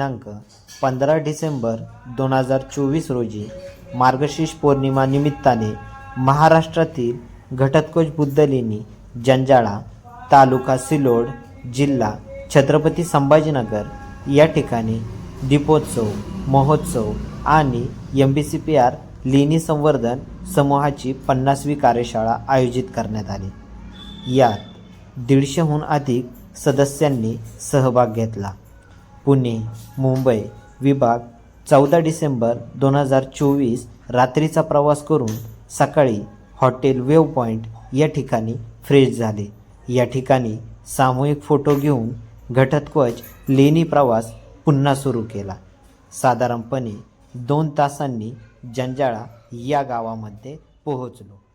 दिनांक पंधरा डिसेंबर दोन हजार चोवीस रोजी मार्गशीर्ष पौर्णिमा निमित्ताने महाराष्ट्रातील घटोत्कच बुद्धलेणी जंजाळा तालुका सिलोड जिल्हा छत्रपती संभाजीनगर या ठिकाणी दीपोत्सव महोत्सव आणि M B C P R लेणी संवर्धन समूहाची पन्नासवी कार्यशाळा आयोजित करण्यात आली. यात दीडशेहून अधिक सदस्यांनी सहभाग घेतला. पुणे मुंबई विभाग चौदा डिसेंबर दोन हजार चोवीस रात्रीचा प्रवास करून सकाळी हॉटेल वेव पॉईंट या ठिकाणी फ्रेश झाले. या ठिकाणी सामूहिक फोटो घेऊन घटोत्कच लेणी प्रवास पुन्हा सुरू केला. साधारणपणे दोन तासांनी जंजाळा या गावामध्ये पोहोचलो.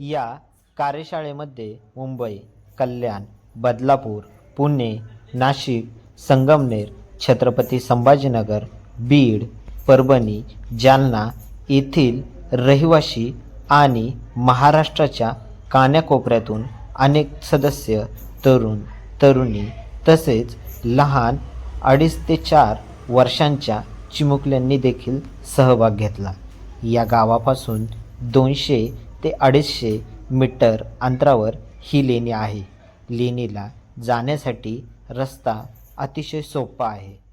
या कार्यशाळेमध्ये मुंबई कल्याण बदलापूर पुणे नाशिक संगमनेर छत्रपती संभाजीनगर बीड परभणी जालना येथील रहिवासी आणि महाराष्ट्राच्या कान्याकोपऱ्यातून अनेक सदस्य तरुण तरुणी तसेच लहान अडीच ते चार वर्षांच्या चिमुकल्यांनी देखील सहभाग घेतला. या गावापासून दोनशे ते अडीचशे मीटर अंतरावर ही लेणी आहे. लेणीला जाण्यासाठी रस्ता अतिशय सोपा आहे.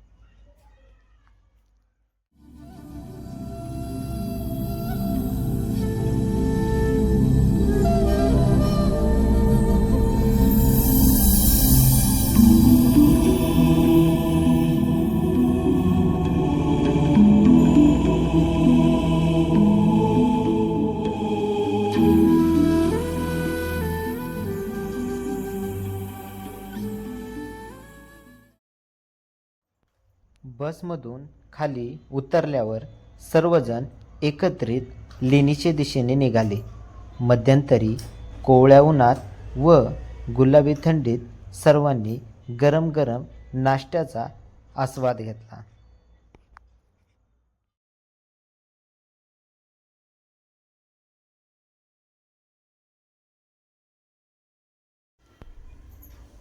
बसमधून खाली उतरल्यावर सर्वजण एकत्रित लेणीच्या दिशेने निघाले. मध्यंतरी कोवळ्या उन्हात व गुलाबी थंडीत सर्वांनी गरम गरम नाश्त्याचा आस्वाद घेतला.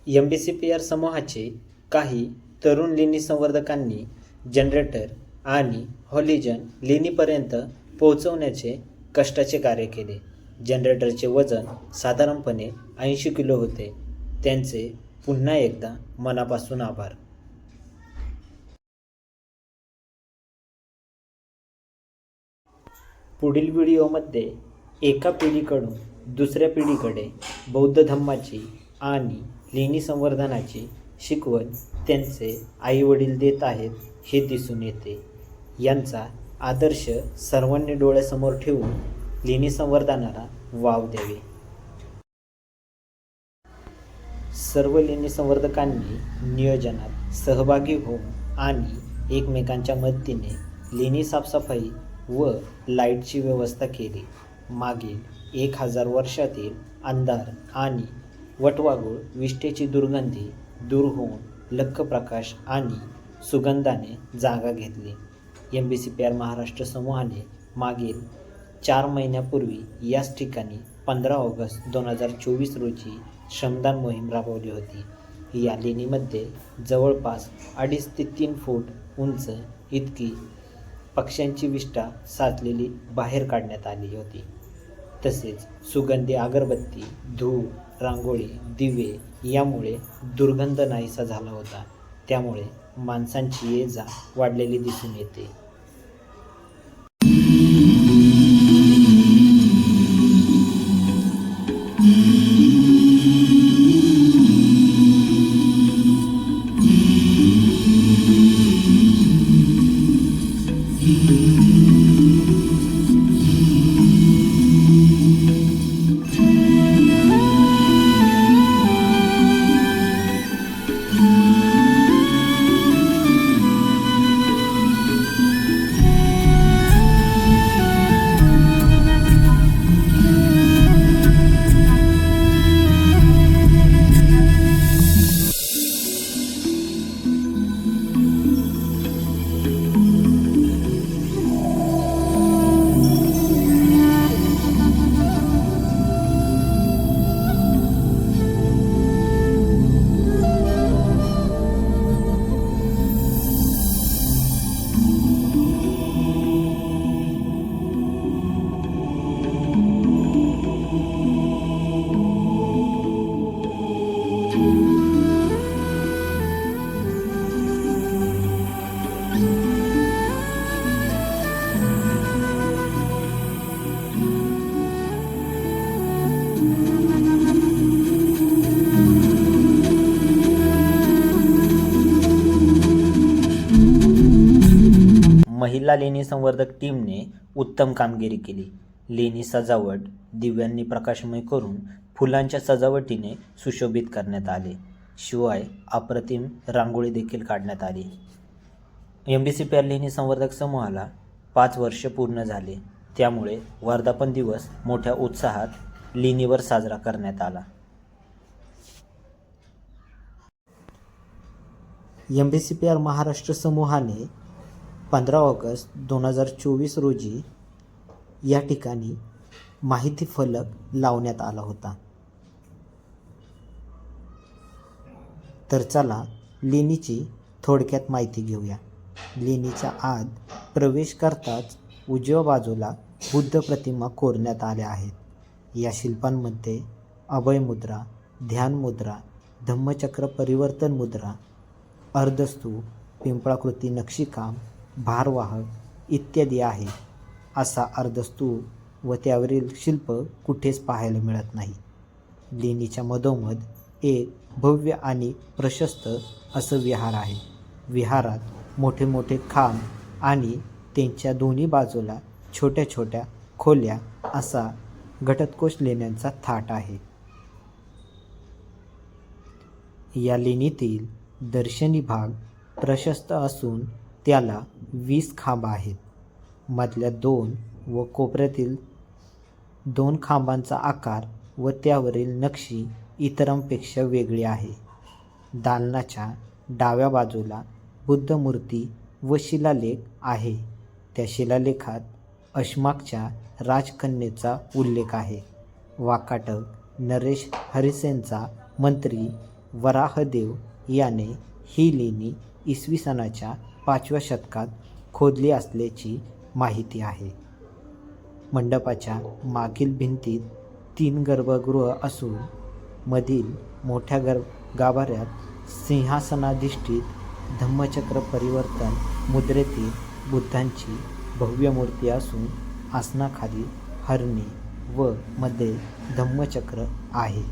M B C P R समूहाचे काही तरुण लेणी संवर्धकांनी जनरेटर आणि हॉलिजन लेणीपर्यंत पोहोचवण्याचे कष्टाचे कार्य केले. जनरेटरचे वजन साधारणपणे ऐंशी किलो होते. त्यांचे पुन्हा एकदा मनापासून आभार. पुढील व्हिडिओमध्ये एका पिढीकडून दुसऱ्या पिढीकडे बौद्ध धम्माची आणि लेणी संवर्धनाची शिकवण त्यांचे आईवडील देत आहेत हे दिसून येते. यांचा आदर्श सर्वांनी डोळ्यासमोर ठेवून लेणी संवर्धनाला वाव द्यावे. सर्व लेणी संवर्धकांनी नियोजनात सहभागी होऊन आणि एकमेकांच्या मदतीने लेणी साफसफाई व लाईटची व्यवस्था केली. मागील एक हजार वर्षातील अंधार आणि वटवाघूळ विष्टेची दुर्गंधी दूर होऊन लख प्रकाश आणि सुगंधाने जागा घेतली. M B C P R Maharashtra समूहाने मागील चार महिन्यापूर्वी याच ठिकाणी पंधरा ऑगस्ट दोन हजार चोवीस रोजी श्रमदान मोहीम राबवली होती. या लेणीमध्ये जवळपास अडीच ते तीन फूट उंच इतकी पक्ष्यांची विष्ठा साचलेली बाहेर काढण्यात आली होती. तसेच सुगंधी अगरबत्ती धूप रांगोळी दिवे यामुळे दुर्गंध नाहीसा झाला होता. त्यामुळे माणसांची ये जा वाढलेली दिसून येते. महिला लेणी संवर्धक टीमने उत्तम कामगिरी केली. लेणी सजावट दिव्यांनी प्रकाशमय करून फुलांच्या सजावटीने सुशोभित करण्यात आले. शिवाय अप्रतिम रांगोळी देखील काढण्यात आली. M D C P R लेणी संवर्धक समूहाला पाच वर्ष पूर्ण झाले. त्यामुळे वर्धापन दिवस मोठ्या उत्साहात लेणीवर साजरा करण्यात आला. M B C P R Maharashtra समूहाने पंधरा ऑगस्ट दोन हजार चोवीस रोजी या ठिकाणी माहिती फलक लावण्यात आला होता. तर चला लेणीची थोडक्यात माहिती घेऊया. लेणीच्या आत प्रवेश करताच उजव्या बाजूला बुद्ध प्रतिमा कोरण्यात आल्या आहेत. या शिल्पांमध्ये अभय मुद्रा ध्यान मुद्रा धम्मचक्र परिवर्तन मुद्रा अर्धस्तूप पिंपळाकृती नक्षीकाम भारवाहक इत्यादी आहे असा अर्धस्तूप व त्यावरील शिल्प कुठेच पाहायला मिळत नाही. लेणीच्या मधोमध एक भव्य आणि प्रशस्त असं विहार आहे. विहारात मोठे मोठे खांब आणि त्यांच्या दोन्ही बाजूला छोट्या छोट्या खोल्या असा घटतकोश लेण्यांचा थाट आहे. या लेणीतील दर्शनी भाग प्रशस्त असून त्याला वीस खांब आहेत. मधल्या दोन व कोपऱ्यातील दोन खांबांचा आकार व त्यावरील नक्षी इतरांपेक्षा वेगळी आहे. दालनाच्या डाव्या बाजूला बुद्धमूर्ती व शिलालेख आहे. त्या शिलालेखात अश्माकच्या राजकन्येचा उल्लेख आहे. वाकाटक नरेश हरिसेनचा मंत्री वराहदेव याने ही लेणी इसवी सनाच्या पाचव्या शतकात खोदली असल्याची माहिती आहे. मंडपाच्या मागील भिंतीत तीन गर्भगृह असून मधील मोठ्या गर गाभाऱ्यात सिंहासनाधिष्ठित धम्मचक्र परिवर्तन मुद्रेतील बुद्धांची भव्य मूर्ती असून आसनाखाली हरणे व मध्ये धम्मचक्र आहे.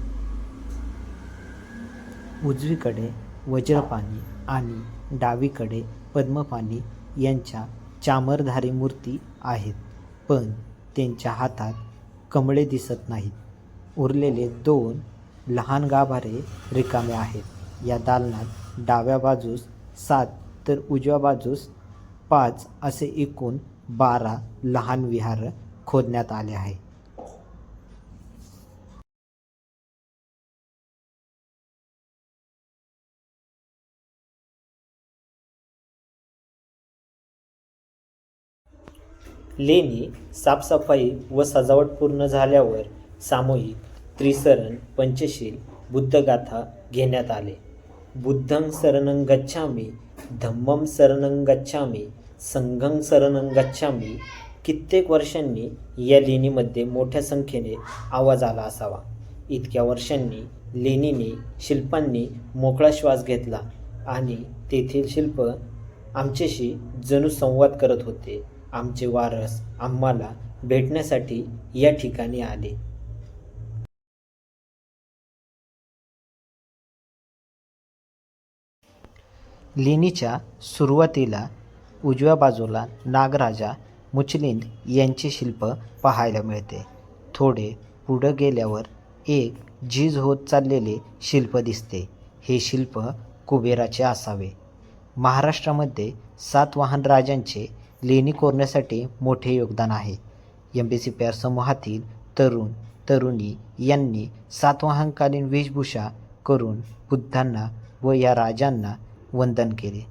उजवीकडे वज्रपाणी आणि डावीकडे पद्मपाणी यांच्या चामरधारी मूर्ती आहेत पण त्यांच्या हातात कमळे दिसत नाहीत. उरलेले दोन लहान गाभारे रिकामे आहेत. या दालनात डाव्या बाजूस सात तर उजव्या बाजूस पाच असे एकूण बारा लहान विहार खोदण्यात आले आहे. लेणी साफसफाई व सजावट पूर्ण झाल्यावर सामूहिक त्रिसरण पंचशील बुद्धगाथा घेण्यात आले. बुद्धं शरणं गच्छामी धम्मं शरणं गच्छामी संघं शरणं गच्छामी कित्येक वर्षांनी या लेणीमध्ये मोठ्या संख्येने आवाज आला असावा. इतक्या वर्षांनी लेणीने शिल्पांनी मोकळा श्वास घेतला आणि तेथील शिल्प आमच्याशी जणू संवाद करत होते. आमचे वारस आम्हाला भेटण्यासाठी या ठिकाणी आले. लेणीच्या सुरुवातीला उजव्या बाजूला नागराजा मुचलिंद यांचे शिल्प पाहायला मिळते. थोडे पुढं गेल्यावर एक झीज होत चाललेले शिल्प दिसते. हे शिल्प कुबेराचे असावे. महाराष्ट्रामध्ये सातवाहन राजांचे लेणी कोरण्यासाठी मोठे योगदान आहे. M B C P R समूहातील तरुण तरुणी यांनी सातवाहनकालीन वेशभूषा करून बुद्धांना व या राजांना वंदन केले.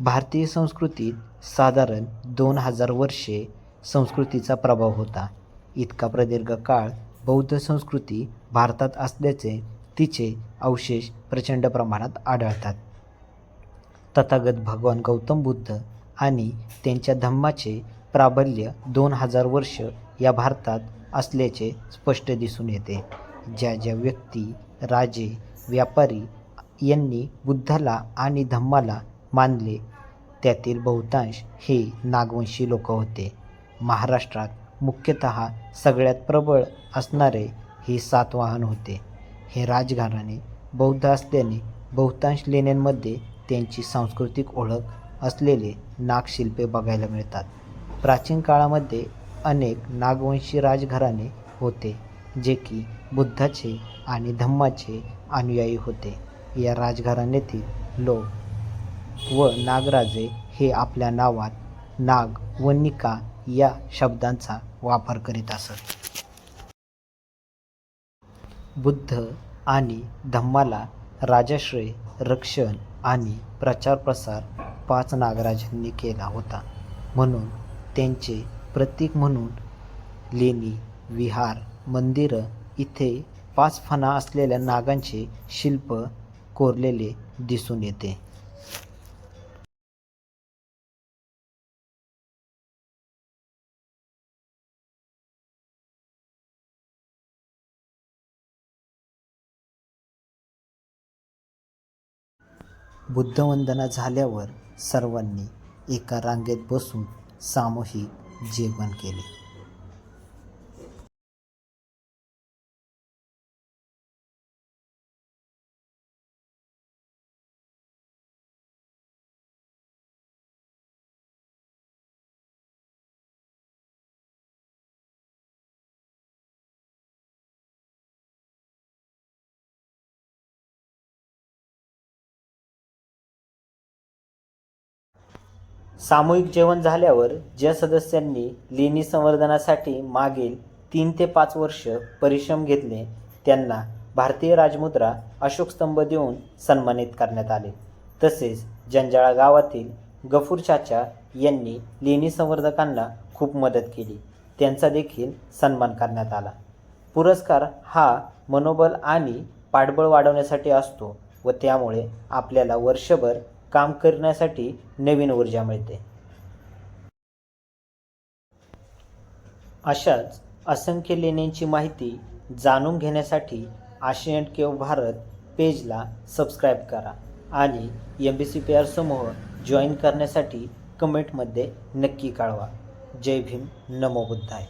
भारतीय संस्कृतीत साधारण दोन हजार वर्षे संस्कृतीचा प्रभाव होता. इतका प्रदीर्घ काळ बौद्ध संस्कृती भारतात असल्याचे तिचे अवशेष प्रचंड प्रमाणात आढळतात. तथागत भगवान गौतम बुद्ध आणि त्यांच्या धम्माचे प्राबल्य दोन हजार वर्ष या भारतात असल्याचे स्पष्ट दिसून येते. ज्या ज्या व्यक्ती राजे व्यापारी यांनी बुद्धाला आणि धम्माला मानले त्यातील बहुतांश हे नागवंशी लोक होते. महाराष्ट्रात मुख्यतः सगळ्यात प्रबळ असणारे हे सातवाहन होते. हे राजघराणे बौद्ध असल्याने बहुतांश लेण्यांमध्ये त्यांची सांस्कृतिक ओळख असलेले नागशिल्पे बघायला मिळतात. प्राचीन काळामध्ये अनेक नागवंशी राजघराणे होते जे की बुद्धाचे आणि धम्माचे अनुयायी होते. या राजघराण्यातील लोक व नागराजे हे आपल्या नावात नाग व निका या शब्दांचा वापर करीत असत. बुद्ध आणि धम्माला राजाश्रय रक्षण आणि प्रचार प्रसार पाच नागराजांनी केला होता. म्हणून त्यांचे प्रतीक म्हणून लेणी विहार मंदिरं इथे पाच फणा असलेल्या नागांचे शिल्प कोरलेले दिसून येते. बुद्धवंदना झाल्यावर सर्वांनी एका रांगेत बसून सामूहिक जेवण केले. सामूहिक जेवण झाल्यावर ज्या सदस्यांनी लेणी संवर्धनासाठी मागील तीन ते पाच वर्ष परिश्रम घेतले त्यांना भारतीय राजमुद्रा अशोक स्तंभ देऊन सन्मानित करण्यात आले. तसेच जंजाळा गावातील गफूर चाचा यांनी लेणी संवर्धकांना खूप मदत केली. त्यांचा देखील सन्मान करण्यात आला. पुरस्कार हा मनोबल आणि पाठबळ वाढवण्यासाठी असतो व त्यामुळे आपल्याला वर्षभर काम करण्यासाठी नवीन ऊर्जा मिळते. अशाच असंख्य लेण्यांची माहिती जाणून घेण्यासाठी आशियन केव भारत पेजला सबस्क्राईब करा आणि M B C P R समूह जॉईन करण्यासाठी कमेंटमध्ये नक्की कळवा. जय भीम नमो बुद्धाय.